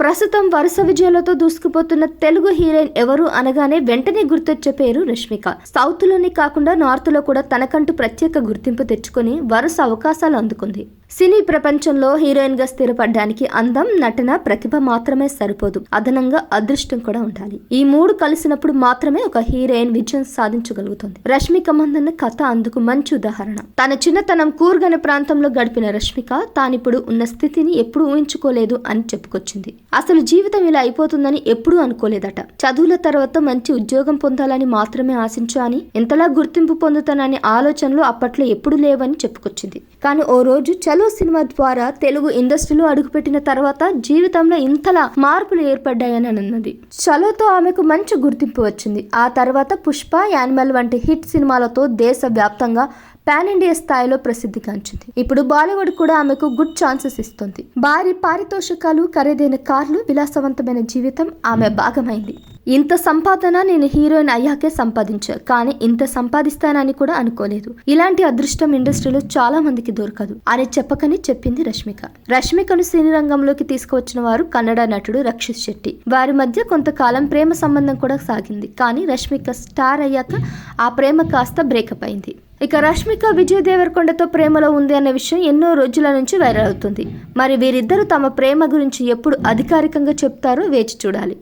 ప్రస్తుతం వరుస విజయాలతో దూసుకుపోతున్న తెలుగు హీరోయిన్ ఎవరు అనగానే వెంటనే గుర్తొచ్చే పేరు రష్మిక. సౌత్లోనే కాకుండా నార్త్లో కూడా తనకంటూ ప్రత్యేక గుర్తింపు తెచ్చుకొని వరుస అవకాశాలు అందుకుంది. సినీ ప్రపంచంలో హీరోయిన్గా స్థిరపడడానికి అందం నటన ప్రతిభ మాత్రమే సరిపోదు. అదనంగా అదృష్టం కూడా ఉండాలి. ఈ మూడు కలిసినప్పుడు మాత్రమే ఒక హీరోయిన్ విజయం సాధించగలుగుతుంది. రష్మిక మందన్న కథ అందుకు మంచి ఉదాహరణ. తన చిన్నతనం కూర్గన ప్రాంతంలో గడిపిన రష్మిక తానిప్పుడు ఉన్న స్థితిని ఎప్పుడు ఊహించుకోలేదు అని చెప్పుకొచ్చింది. అసలు జీవితం ఇలా అయిపోతుందని ఎప్పుడూ అనుకోలేదట. చదువుల తర్వాత మంచి ఉద్యోగం పొందాలని మాత్రమే ఆశించా అని ఇంతలా గుర్తింపు పొందుతానని ఆలోచనలు అప్పట్లో ఎప్పుడు లేవని చెప్పుకొచ్చింది. కానీ ఓ రోజు చల్ సినిమా ద్వారా తెలుగు ఇండస్ట్రీలో అడుగుపెట్టిన తర్వాత జీవితంలో ఇంతలా మార్పులు ఏర్పడ్డాయని అన్నది. చలోతో ఆమెకు మంచి గుర్తింపు వచ్చింది. ఆ తర్వాత పుష్ప యానిమల్ వంటి హిట్ సినిమాలతో దేశవ్యాప్తంగా పాన్ ఇండియా స్థాయిలో ప్రసిద్ధిగాంచింది ఇప్పుడు బాలీవుడ్ కూడా ఆమెకు గుడ్ ఛాన్సెస్ ఇస్తుంది. భారీ పారితోషికాలు ఖరీదైన కార్లు విలాసవంతమైన జీవితం ఆమె భాగమైంది. ఇంత సంపాదన నేను హీరోయిన్ అయ్యాకే సంపాదించా కానీ ఇంత సంపాదిస్తానని కూడా అనుకోలేదు. ఇలాంటి అదృష్టం ఇండస్ట్రీలో చాలా మందికి దొరకదు. అని చెప్పకని చెప్పింది రష్మిక. రష్మికను సినీ రంగంలోకి తీసుకువచ్చిన వారు కన్నడ నటుడు రక్షిత్ శెట్టి. వారి మధ్య కొంతకాలం ప్రేమ సంబంధం కూడా సాగింది కానీ రష్మిక స్టార్ అయ్యాక ఆ ప్రేమ కాస్త బ్రేకప్ అయింది. ఇక రష్మిక విజయ్ దేవరకొండతో ప్రేమలో ఉంది అనే విషయం ఎన్నో రోజుల నుంచి వైరల్ అవుతుంది. మరి వీరిద్దరూ తమ ప్రేమ గురించి ఎప్పుడు అధికారికంగా చెప్తారో వేచి చూడాలి.